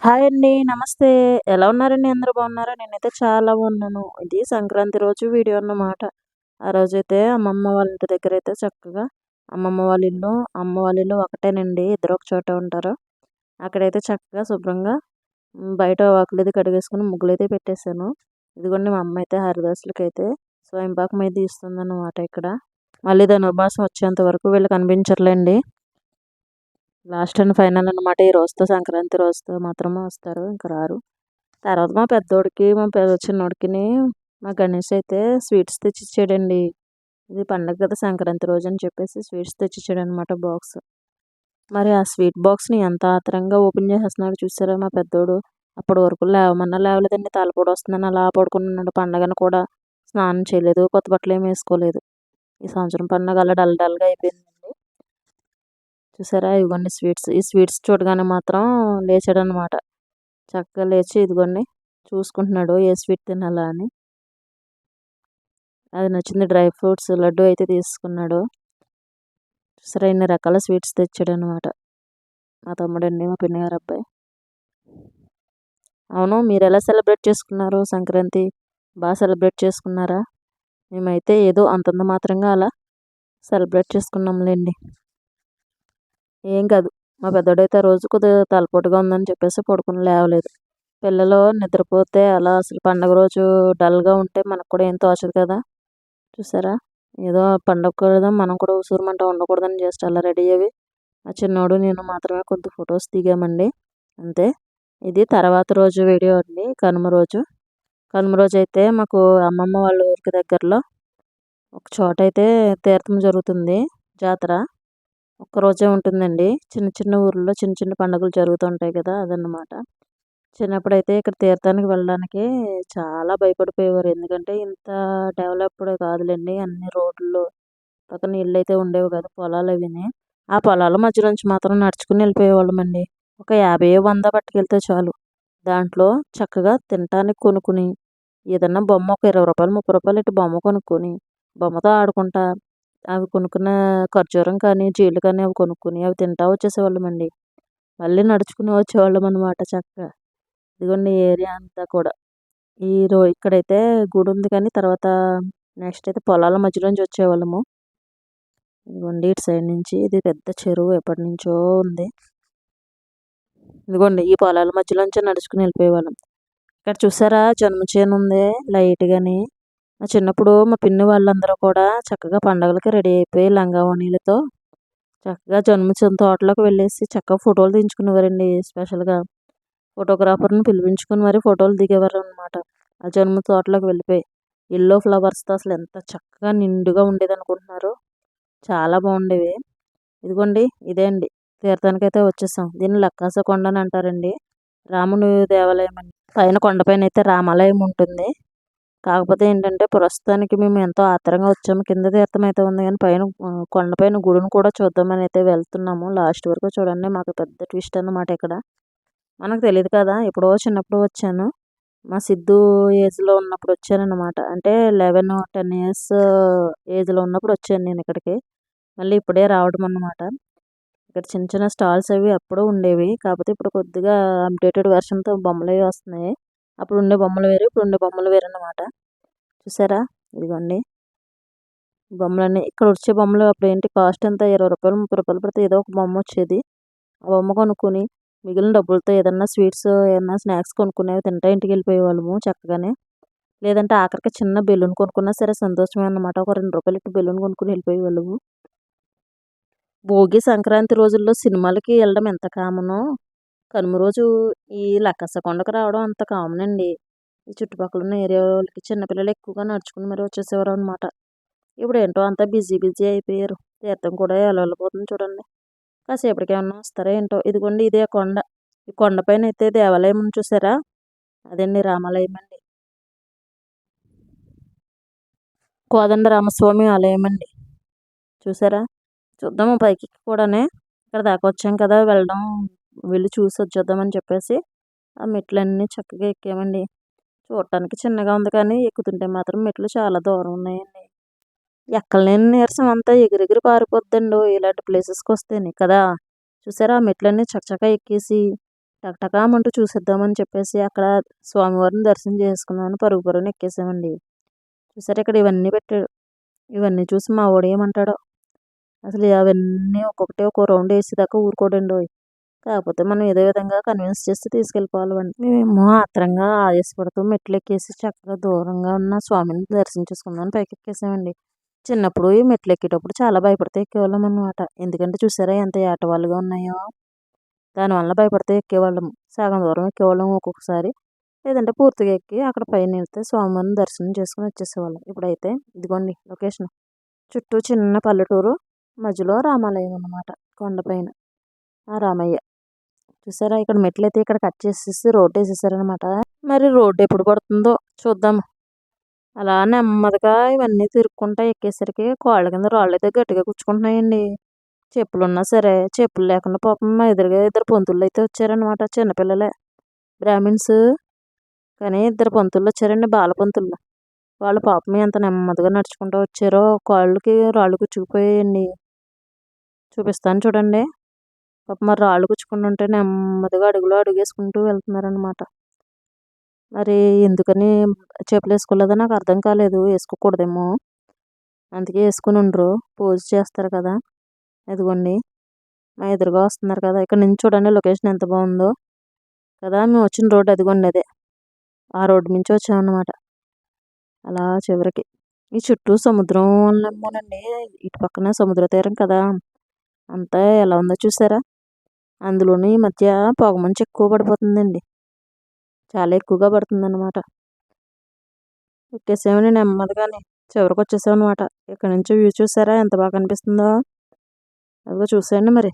Hi అండి నమస్తే. ఎలా ఉన్నారండి? అందరూ బాగున్నారా? నేనైతే చాలా బాగున్నాను. ఇది సంక్రాంతి రోజు వీడియో అన్నమాట. ఆ రోజైతే అమ్మమ్మ వాళ్ళ ఇంటి దగ్గర అయితే చక్కగా అమ్మమ్మ వాళ్ళ ఇల్లు అమ్మ వాళ్ళ ఇల్లు ఒకటేనండి. ఇద్దరు ఒక చోట ఉంటారు. అక్కడైతే చక్కగా శుభ్రంగా బయట వాకులది కడిగేసుకుని ముగ్గులు అయితే పెట్టేశాను. ఇదిగోండి మా అమ్మ అయితే హరిదాసులకి అయితే స్వయంపాకం అయితే ఇస్తుందన్నమాట ఇక్కడ. మళ్ళీ దాని ఉపాసం వచ్చేంత వరకు వీళ్ళు కనిపించట్లేండి. లాస్ట్ అండ్ ఫైనల్ అనమాట ఈ రోజుతో సంక్రాంతి రోజుతో మాత్రమే వస్తారు ఇంకా రారు. తర్వాత మా పెద్దోడికి మా పెద్ద చిన్నోడికి మా గణేష్ అయితే స్వీట్స్ తెచ్చిచ్చాడండి. ఇది పండగ కదా సంక్రాంతి రోజు అని చెప్పేసి స్వీట్స్ తెచ్చిచ్చాడు అనమాట బాక్స్. మరి ఆ స్వీట్ బాక్స్ని ఎంత ఆత్రంగా ఓపెన్ చేసేస్తున్నాడు చూసారా మా పెద్దోడు. అప్పటి వరకు లేవమన్నా లేవలేదండి తలపొడి వస్తుందని అలా పడుకున్నాడు పండగను కూడా స్నానం చేయలేదు కొత్త బట్టలు ఏమి వేసుకోలేదు. ఈ సంవత్సరం పండగ అలా డల్ డల్గా అయిపోయింది. చూసారా? ఇదిగోండి స్వీట్స్. ఈ స్వీట్స్ చూడగానే మాత్రం లేచాడు అనమాట చక్కగా లేచి ఇదిగోండి చూసుకుంటున్నాడు ఏ స్వీట్ తినాలా అని. అది నచ్చింది డ్రై ఫ్రూట్స్ లడ్డు అయితే తీసుకున్నాడు. చూసారా? ఇన్ని రకాల స్వీట్స్ తెచ్చాడు అనమాట మా తమ్ముడండి మా పిన్ని గారు అబ్బాయి. అవును మీరు ఎలా సెలబ్రేట్ చేసుకున్నారు సంక్రాంతి? బాగా సెలబ్రేట్ చేసుకున్నారా? మేమైతే ఏదో అంతంత మాత్రంగా అలా సెలబ్రేట్ చేసుకున్నాంలేండి. ఏం కాదు. మా పెద్దోడైతే రోజు కొద్దిగా తలపోటుగా ఉందని చెప్పేసి పడుకుని లేవలేదు. పిల్లలు నిద్రపోతే అలా అసలు పండగ రోజు డల్గా ఉంటే మనకు కూడా ఏం తోచదు కదా. చూసారా? ఏదో పండగ కదా మనం కూడా ఉసూరుమంట ఉండకూడదని జస్ట్ అలా రెడీ అయ్యి ఆ చిన్నోడు నేను మాత్రమే కొంత ఫొటోస్ దిగామండి. అంతే. ఇది తర్వాత రోజు వీడియో అండి. కనుమ రోజు. కనుమ రోజు అయితే మాకు అమ్మమ్మ వాళ్ళ ఊరికి దగ్గరలో ఒక చోట అయితే తీర్థం జరుగుతుంది. జాతర. ఒక్కరోజే ఉంటుందండి. చిన్న చిన్న ఊర్లో చిన్న చిన్న పండుగలు జరుగుతుంటాయి కదా అదనమాట చిన్నప్పుడైతే ఇక్కడ తీర్థానికి వెళ్ళడానికి చాలా భయపడిపోయేవారు. ఎందుకంటే ఇంత డెవలప్డ్ కాదులేండి. అన్ని రోడ్లు పక్కన ఇళ్ళు అయితే ఉండేవి కదా పొలాలు అవిని. ఆ పొలాల మధ్య నుంచి మాత్రం నడుచుకుని వెళ్ళిపోయేవాళ్ళమండి. ఒక యాభై వంద పట్టుకెళ్తే చాలు. దాంట్లో చక్కగా తినటానికి కొనుక్కుని ఏదన్నా బొమ్మ ఒక ఇరవై రూపాయలు ముప్పై రూపాయలు ఇటు బొమ్మ కొనుక్కొని బొమ్మతో ఆడుకుంటా అవి కొనుక్కున్న ఖర్జూరం కానీ జీళ్ళు కానీ అవి కొనుక్కుని అవి తింటా వచ్చేసేవాళ్ళమండి. మళ్ళీ నడుచుకుని వచ్చేవాళ్ళం అనమాట చక్కగా. ఇదిగోండి ఏరియా అంతా కూడా. ఈ రో ఇక్కడైతే గుడి ఉంది కానీ తర్వాత నెక్స్ట్ అయితే పొలాల మధ్యలోంచి వచ్చేవాళ్ళము. ఇదిగోండి ఇటు సైడ్ నుంచి ఇది పెద్ద చెరువు ఎప్పటి నుంచో ఉంది. ఇదిగోండి ఈ పొలాల మధ్యలోంచి నడుచుకుని వెళ్ళిపోయేవాళ్ళం. ఇక్కడ చూసారా జన్మ చేను ఉంది లైట్గాని మా చిన్నప్పుడు మా పిన్ని వాళ్ళందరూ కూడా చక్కగా పండగలకి రెడీ అయిపోయి లంగా ఓణీలతో చక్కగా జన్మచిన తోటలోకి వెళ్ళేసి చక్కగా ఫోటోలు తీయించుకునేవారండి స్పెషల్గా. ఫోటోగ్రాఫర్ని పిలిపించుకుని మరి ఫోటోలు దిగేవారు అనమాట ఆ జన్మ తోటలోకి వెళ్ళిపోయి. ఎల్లో ఫ్లవర్స్తో అసలు ఎంత చక్కగా నిండుగా ఉండేది అనుకుంటున్నారు. చాలా బాగుండేవి. ఇదిగోండి ఇదే అండి. తీర్థానికి అయితే వచ్చేసాం. దీన్ని లక్కాస కొండ అని అంటారండి. రాముని దేవాలయం అండి. పైన కొండపైన అయితే రామాలయం ఉంటుంది. కాకపోతే ఏంటంటే ప్రస్తుతానికి మేము ఎంతో ఆత్రంగా వచ్చాము. కింద తీర్థం అయితే ఉంది కానీ పైన కొండపైన గుడిని కూడా చూద్దామని అయితే వెళ్తున్నాము. లాస్ట్ వరకు చూడండి మాకు పెద్ద ట్విస్ట్ అన్నమాట ఇక్కడ. మనకు తెలియదు కదా ఎప్పుడో చిన్నప్పుడు వచ్చాను. మా సిద్ధు ఏజ్లో ఉన్నప్పుడు వచ్చానమాట అంటే లెవెన్ టెన్ ఇయర్స్ ఏజ్లో ఉన్నప్పుడు వచ్చాను నేను ఇక్కడికి. మళ్ళీ ఇప్పుడే రావడం అన్నమాట. ఇక్కడ చిన్న చిన్న స్టాల్స్ అవి అప్పుడు ఉండేవి. కాకపోతే ఇప్పుడు కొద్దిగా అప్డేటెడ్ వెర్షన్తో బొమ్మలు అవి వస్తున్నాయి. అప్పుడు ఉండే బొమ్మలు వేరు ఇప్పుడు ఉండే బొమ్మలు వేరు అన్నమాట చూసారా? ఇదిగోండి. బొమ్మలన్నీ ఇక్కడ వచ్చే బొమ్మలు అప్పుడు ఏంటి కాస్ట్ ఎంత? ఇరవై రూపాయలు ముప్పై రూపాయలు పడితే ఏదో ఒక బొమ్మ వచ్చేది. ఆ బొమ్మ కొనుక్కొని మిగిలిన డబ్బులతో ఏదన్నా స్వీట్స్ ఏదన్నా స్నాక్స్ కొనుక్కునేవి తింటా ఇంటికి వెళ్ళిపోయే వాళ్ళము చక్కగానే. లేదంటే ఆఖరికి చిన్న బెలూన్ కొనుక్కున్నా సరే సంతోషమే అన్నమాట. ఒక రెండు రూపాయలు ఇట్టు బెలూన్ కొనుక్కుని వెళ్ళిపోయే వాళ్ళము భోగి సంక్రాంతి రోజుల్లో సినిమాలకి వెళ్ళడం ఎంత కామనో కనుమ రోజు ఈ లక్కస కొండకు రావడం అంత కామన్ అండి. ఈ చుట్టుపక్కల ఉన్న ఏరియా వాళ్ళకి చిన్నపిల్లలు ఎక్కువగా నడుచుకుని మరి వచ్చేసేవారు అనమాట ఇప్పుడు ఏంటో అంతా బిజీ బిజీ అయిపోయారు. తీర్థం కూడా ఎలా వెళ్ళిపోతుంది చూడండి. కాసేపటికి ఏమన్నా వస్తారా ఏంటో. ఇదిగోండి ఇదే కొండ. ఈ కొండపైన అయితే దేవాలయం చూసారా? అదండి రామాలయం అండి. కోదండ రామస్వామి ఆలయం అండి. చూసారా? చూద్దాము పైకి కూడానే. ఇక్కడ దాకా వచ్చాం కదా వెళ్ళడం వెళ్ళి చూసి వచ్చేద్దామని చెప్పేసి ఆ మెట్లన్నీ చక్కగా ఎక్కామండి. చూడటానికి చిన్నగా ఉంది కానీ ఎక్కుతుంటే మాత్రం మెట్లు చాలా దూరం ఉన్నాయండి. ఎక్కలేని నీరసం అంతా ఎగిరెగిరి పారిపోద్దండి ఇలాంటి ప్లేసెస్కి వస్తేనే కదా. చూసారా ఆ మెట్లన్నీ చక్కగా ఎక్కేసి టకటకామంటూ చూసేద్దామని చెప్పేసి అక్కడ స్వామివారిని దర్శనం చేసుకుందామని పరుగు పరుగున ఎక్కేసామండి. చూసారు ఇక్కడ ఇవన్నీ పెట్టాడు ఇవన్నీ చూసి మా వాడు ఏమంటాడో? అసలు అవన్నీ ఒక్కొక్కటి ఒక్కో రౌండ్ వేసేదాకా ఊరుకోడండి కాకపోతే మనం ఏదో విధంగా కన్విన్స్ చేసి తీసుకెళ్ళిపోవాలి వాడిని మేమేమో ఆత్రంగా ఆయాసపడుతూ మెట్లు ఎక్కేసి చక్కగా దూరంగా ఉన్న స్వామిని దర్శించేసుకుందామని పైకి ఎక్కేసామండి చిన్నప్పుడు ఈ మెట్లు ఎక్కేటప్పుడు చాలా భయపడితే ఎక్కేవాళ్ళం అనమాట ఎందుకంటే చూసారా ఎంత ఏటవాళ్ళుగా ఉన్నాయో. దానివల్ల భయపడితే ఎక్కేవాళ్ళం. సగం దూరం ఎక్కేవాళ్ళం ఒక్కొక్కసారి. లేదంటే పూర్తిగా ఎక్కి అక్కడ పైన వెళ్తే స్వామివారిని దర్శనం చేసుకుని వచ్చేసేవాళ్ళం. ఇప్పుడైతే ఇదిగోండి లొకేషన్. చుట్టూ చిన్న పల్లెటూరు మధ్యలో రామాలయం అన్నమాట కొండపైన. ఆ రామయ్య. చూసారా? ఇక్కడ మెట్లు అయితే ఇక్కడ కట్ చేసేసి రోడ్డు వేసేసారనమాట మరి రోడ్డు ఎప్పుడు పడుతుందో చూద్దాం. అలా నెమ్మదిగా ఇవన్నీ తిరుక్కుంటా ఎక్కేసరికి కాళ్ళ కింద రాళ్ళు అయితే గట్టిగా గుచ్చుకుంటున్నాయండి. చెప్పులు ఉన్నా సరే చెప్పులు లేకుండా పాపం ఎదురుగా ఇద్దరు పంతులు అయితే వచ్చారనమాట చిన్నపిల్లలే బ్రాహ్మిన్స్. కానీ ఇద్దరు పంతులు వచ్చారండి బాల పంతులు. వాళ్ళు పాపం ఎంత నెమ్మదిగా నడుచుకుంటూ వచ్చారో కాళ్ళకి రాళ్ళు గుచ్చుకుపోయాయండి. చూపిస్తాను చూడండి. పాపం మరి రాళ్ళు గుచ్చుకుంటుంటే నెమ్మదిగా అడుగులో అడుగేసుకుంటూ వెళ్తున్నారనమాట మరి ఎందుకని చెప్పులు వేసుకోలేదో నాకు అర్థం కాలేదు. వేసుకోకూడదేమో. అందుకే వేసుకుని ఉండరు. పోజ్ చేస్తారు కదా. ఇదిగోండి. మా ఎదురుగా వస్తున్నారు కదా. ఇక్కడ నుంచి చూడండి లొకేషన్ ఎంత బాగుందో. కదా మేము వచ్చిన రోడ్డు అదిగోండి అదే. ఆ రోడ్డు నుంచి వచ్చామన్నమాట. అలా చివరికి. ఈ చుట్టూ సముద్రం ఏమోనండి ఇటు పక్కన సముద్ర తీరం కదా. అంతా ఎలా ఉందో చూసారా? అందులోనూ ఈ మధ్య పొగమంచు ఎక్కువ పడిపోతుందండి. చాలా ఎక్కువగా పడుతుంది అనమాట ఎక్కేసామని నెమ్మదిగానే. చివరికి వచ్చేసామన్నమాట. ఇక్కడ నుంచి వ్యూ చూసారా? ఎంత బాగా కనిపిస్తుందో? అదిగో చూసేయండి మరి.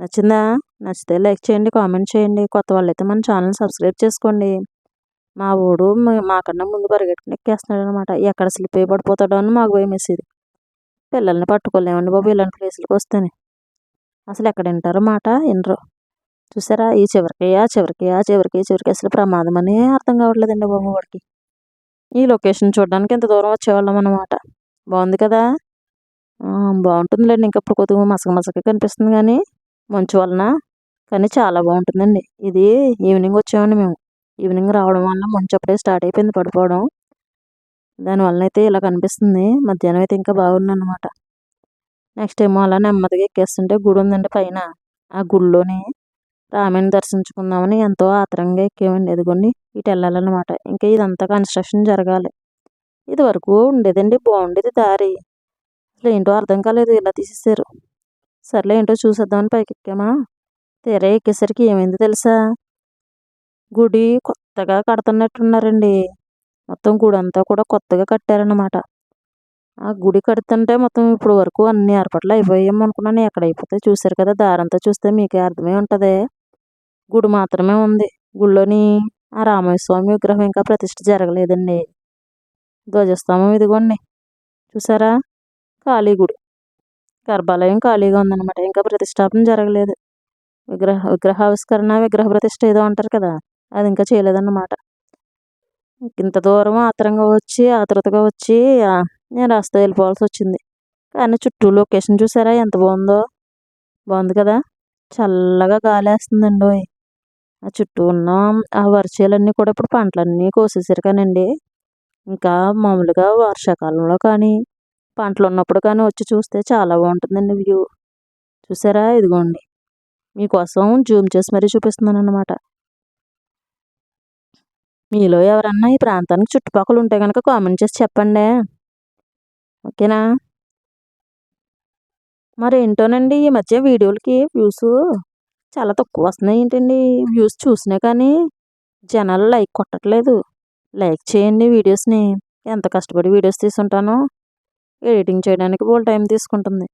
నచ్చిందా? నచ్చితే లైక్ చేయండి కామెంట్ చేయండి. కొత్త వాళ్ళైతే మన ఛానల్ సబ్స్క్రైబ్ చేసుకోండి. మా ఊడు మాకన్నా ముందు పరిగెట్టుకుని ఎక్కేస్తున్నాడు అనమాట ఎక్కడ స్లిప్ అయి పడిపోతాడో అని మాకు భయం వేసేది పిల్లల్ని పట్టుకోలేమండి బాబు ఇలాంటి ప్లేసులకు వస్తేనే. అసలు ఎక్కడ వింటారో మాట వినరు. చూసారా? ఈ చివరికి ఆ చివరికి ఆ చివరికి చివరికి అసలు ప్రమాదం అనే అర్థం కావట్లేదండి బాబు వాడికి. ఈ లొకేషన్ చూడడానికి ఎంత దూరం వచ్చేవాళ్ళం అనమాట బాగుంది కదా? బాగుంటుందిలేండి. ఇంకప్పుడు కొద్దిగా మసక మసక కనిపిస్తుంది కానీ మంచు వలన. కానీ చాలా బాగుంటుందండి. ఇది ఈవినింగ్ వచ్చామండి మేము. ఈవినింగ్ రావడం వల్ల మంచు అప్పుడే స్టార్ట్ అయిపోయింది పడిపోవడం దానివల్ల అయితే ఇలా కనిపిస్తుంది. మధ్యాహ్నం అయితే ఇంకా బాగుందన్నమాట. నెక్స్ట్ ఏమో అలా నెమ్మదిగా ఎక్కేస్తుంటే గుడి ఉందండి పైన. ఆ గుడిలోని రామాయణ దర్శించుకుందామని ఎంతో ఆత్రంగా ఎక్కేవండి. ఎదుగుని ఇటు వెళ్ళాలన్నమాట. ఇంకా ఇదంతా కన్స్ట్రక్షన్ జరగాలి. ఇది వరకు ఉండేదండి బాగుండేది దారి. అసలు ఏంటో అర్థం కాలేదు ఇలా తీసేసారు సర్లే ఏంటో చూసేద్దామని పైకి ఎక్కామా? తీరా ఎక్కేసరికి ఏమైంది తెలుసా? గుడి కొత్తగా కడుతున్నట్టున్నారండి. మొత్తం గుడి అంతా కూడా కొత్తగా కట్టారనమాట ఆ గుడి కడుతుంటే మొత్తం ఇప్పుడు వరకు అన్ని ఏర్పాట్లు అయిపోయాము అనుకున్నాను. ఎక్కడ అయిపోతాయి చూసారు కదా దారంతా చూస్తే మీకే అర్థమే ఉంటుంది. గుడి మాత్రమే ఉంది. గుళ్ళోని ఆ రామస్వామి స్వామి విగ్రహం ఇంకా ప్రతిష్ఠ జరగలేదండి. ధ్వజస్తంభం ఇదిగోండి. చూసారా? ఖాళీ గుడి. గర్భాలయం ఖాళీగా ఉందన్నమాట. ఇంకా ప్రతిష్టాపన జరగలేదు. విగ్రహ విగ్రహావిష్కరణ విగ్రహ ప్రతిష్ఠ ఏదో అంటారు కదా అది ఇంకా చేయలేదన్నమాట. ఇంత దూరం ఆత్రంగా వచ్చి ఆతృతగా వచ్చి నేను రాస్తా వెళ్ళిపోవాల్సి వచ్చింది కానీ చుట్టూ లొకేషన్ చూసారా? ఎంత బాగుందో. బాగుంది కదా. చల్లగా గాలి వేస్తుందండి ఆ చుట్టూ ఉన్న ఆ వర్షాలన్నీ కూడా ఇప్పుడు పంటలన్నీ కోసేసారు కానండి. ఇంకా మామూలుగా వర్షాకాలంలో కానీ పంటలు ఉన్నప్పుడు కానీ వచ్చి చూస్తే చాలా బాగుంటుందండి వ్యూ. చూసారా? ఇదిగోండి. మీకోసం జూమ్ చేసి మరీ చూపిస్తున్నాను అనమాట మీలో ఎవరన్నా ఈ ప్రాంతానికి చుట్టుపక్కల ఉంటే కనుక కామెంట్ చేసి చెప్పండి. ఓకేనా? మరి ఏంటోనండి ఈ మధ్య వీడియోలకి వ్యూస్ చాలా తక్కువ వస్తున్నాయి ఏంటండి? వ్యూస్ చూసినా కానీ జనాలు లైక్ కొట్టట్లేదు. లైక్ చేయండి వీడియోస్ని. ఎంత కష్టపడి వీడియోస్ తీసుకుంటానో ఎడిటింగ్ చేయడానికి బోల్ టైం తీసుకుంటుంది.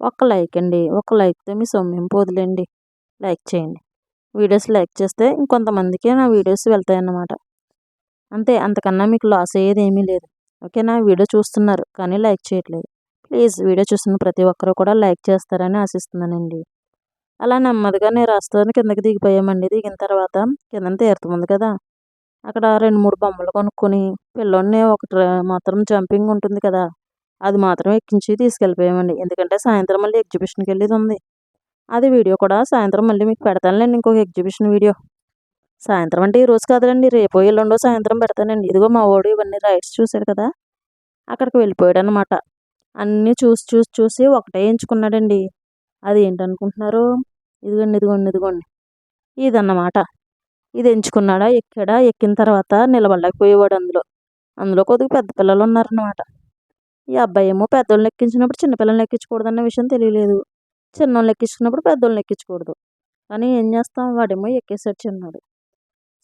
ఒక్క లైక్ అండి ఒక లైక్తో మీ సొమ్మేం పోదులేండి. లైక్ చేయండి. వీడియోస్ లైక్ చేస్తే ఇంకొంతమందికి నా వీడియోస్ వెళ్తాయి అన్నమాట అంతే అంతకన్నా మీకు లాస్ అయ్యేది ఏమీ లేదు. ఓకేనా? వీడియో చూస్తున్నారు కానీ లైక్ చేయట్లేదు. ప్లీజ్ వీడియో చూస్తున్న ప్రతి ఒక్కరు కూడా లైక్ చేస్తారని ఆశిస్తున్నానండి. అలా నెమ్మదిగా నేను రాస్తాను కిందకి దిగిపోయామండి. దిగిన తర్వాత కింద తీరుతుంది కదా? అక్కడ రెండు మూడు బొమ్మలు కొనుక్కొని పిల్లోడిని ఒకటి మాత్రం జంపింగ్ ఉంటుంది కదా? అది మాత్రం ఎక్కించి తీసుకెళ్ళిపోయామండి. ఎందుకంటే సాయంత్రం మళ్ళీ ఎగ్జిబిషన్కి వెళ్ళేది ఉంది. అది వీడియో కూడా సాయంత్రం మళ్ళీ మీకు పెడతానులేండి ఇంకొక ఎగ్జిబిషన్ వీడియో. సాయంత్రం అంటే ఈ రోజు కాదులండి. రేపు ఎల్లుండో సాయంత్రం పెడతానండి. ఇదిగో మా వాడు ఇవన్నీ రైట్స్ చూశాడు కదా. అక్కడికి వెళ్ళిపోయాడు అనమాట అన్నీ చూసి చూసి చూసి ఒకటే ఎంచుకున్నాడండి. అది ఏంటనుకుంటున్నారు? ఇదిగోండి ఇదిగోండి ఇదిగోండి. ఇదన్నమాట. ఇది ఎంచుకున్నాడా? ఎక్కాడా? ఎక్కిన తర్వాత నిలబడలేకపోయేవాడు అందులో. అందులో కొద్దిగా పెద్ద పిల్లలు ఉన్నారన్నమాట. ఈ అబ్బాయి ఏమో పెద్దోళ్ళని ఎక్కించినప్పుడు చిన్నపిల్లల్ని ఎక్కించకూడదన్న విషయం తెలియలేదు. చిన్నోళ్ళని ఎక్కించుకున్నప్పుడు పెద్దోళ్ళని ఎక్కించకూడదు. కానీ ఏం చేస్తాం? వాడేమో ఎక్కేసాడు చిన్నాడు.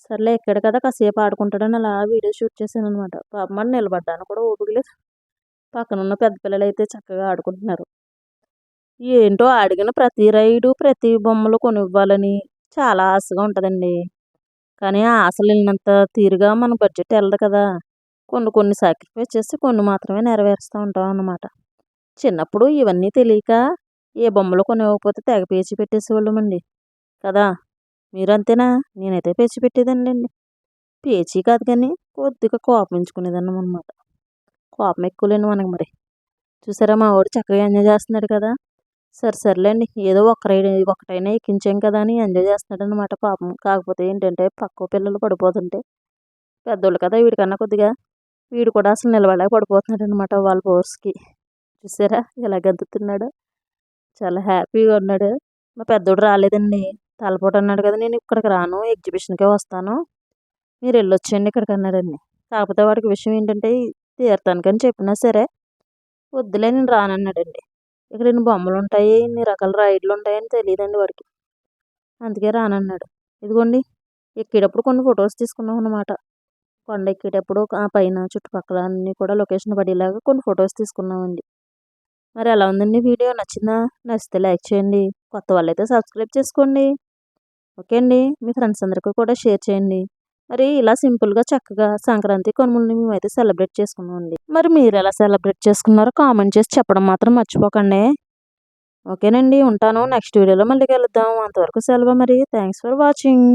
సర్లే ఎక్కడ కదా కాసేపు ఆడుకుంటాడని అలా వీడియో షూట్ చేశాను అనమాట పాపమని నిలబడ్డాను కూడా ఓపిక లేదు. పక్కన ఉన్న పెద్ద పిల్లలు అయితే చక్కగా ఆడుకుంటున్నారు. ఏంటో అడిగిన ప్రతి రైడు ప్రతి బొమ్మలు కొనివ్వాలని చాలా ఆశగా ఉంటుందండి. కానీ ఆ ఆశలు వెళ్ళినంత తీరుగా మన బడ్జెట్ వెళ్ళదు కదా. కొన్ని కొన్ని సాక్రిఫైస్ చేసి కొన్ని మాత్రమే నెరవేరుస్తూ ఉంటాం అన్నమాట. చిన్నప్పుడు ఇవన్నీ తెలియక ఏ బొమ్మలు కొనివ్వకపోతే తెగ పేచి పెట్టేసేవాళ్ళమండి. కదా. మీరు అంతేనా నేనైతే పేచి పెట్టేదండి అండి పేచి కాదు కానీ కొద్దిగా కోపం అనమాట కోపం ఎక్కువలేను మనకి మరి. చూసారా మా వాడు చక్కగా ఎంజాయ్ చేస్తున్నాడు కదా. సరే సర్లేండి. ఏదో ఒక రైడ్ ఒకటైనా ఎక్కించాం కదా అని ఎంజాయ్ చేస్తున్నాడు అనమాట పాపం. కాకపోతే ఏంటంటే పక్క పిల్లలు పడిపోతుంటే. పెద్దోళ్ళు కదా వీడికన్నా కొద్దిగా. వీడు కూడా అసలు నిలబడలేక పడిపోతున్నాడు అనమాట వాళ్ళ ఫోర్స్కి చూసారా ఇలా గంతుతున్నాడు చాలా హ్యాపీగా ఉన్నాడు. మా పెద్దోడు రాలేదండి. తలపోటు అన్నాడు కదా నేను ఇక్కడికి రాను ఎగ్జిబిషన్కే వస్తాను. మీరు వెళ్ళొచ్చండి ఇక్కడికి అన్నాడండి కాకపోతే వాడికి విషయం ఏంటంటే తీర్థానికని చెప్పినా సరే వద్దులే నేను రానన్నాడండి. ఇక్కడ ఎన్ని బొమ్మలు ఉంటాయి ఎన్ని రకాల రైడ్లు ఉంటాయని తెలియదండి వాడికి. అందుకే రానన్నాడు. ఇదిగోండి ఎక్కేటప్పుడు కొన్ని ఫొటోస్ తీసుకున్నాం అనమాట కొండ ఎక్కేటప్పుడు ఆ పైన చుట్టుపక్కల అన్నీ కూడా లొకేషన్ పడేలాగా కొన్ని ఫొటోస్ తీసుకున్నామండి. మరి ఎలా ఉందండి వీడియో? నచ్చిందా? నచ్చితే లైక్ చేయండి. కొత్త వాళ్ళైతే సబ్స్క్రైబ్ చేసుకోండి. ఓకే అండి. మీ ఫ్రెండ్స్ అందరికీ కూడా షేర్ చేయండి. మరి ఇలా సింపుల్గా చక్కగా సంక్రాంతి కనుమల్ని మేమైతే సెలబ్రేట్ చేసుకున్నామండి. మరి మీరు ఎలా సెలబ్రేట్ చేసుకున్నారో కామెంట్ చేసి చెప్పడం మాత్రం మర్చిపోకండి. ఓకేనండి. ఉంటాను. నెక్స్ట్ వీడియోలో మళ్ళీ కలుద్దాం. అంతవరకు సెలవు మరి. Thanks for watching.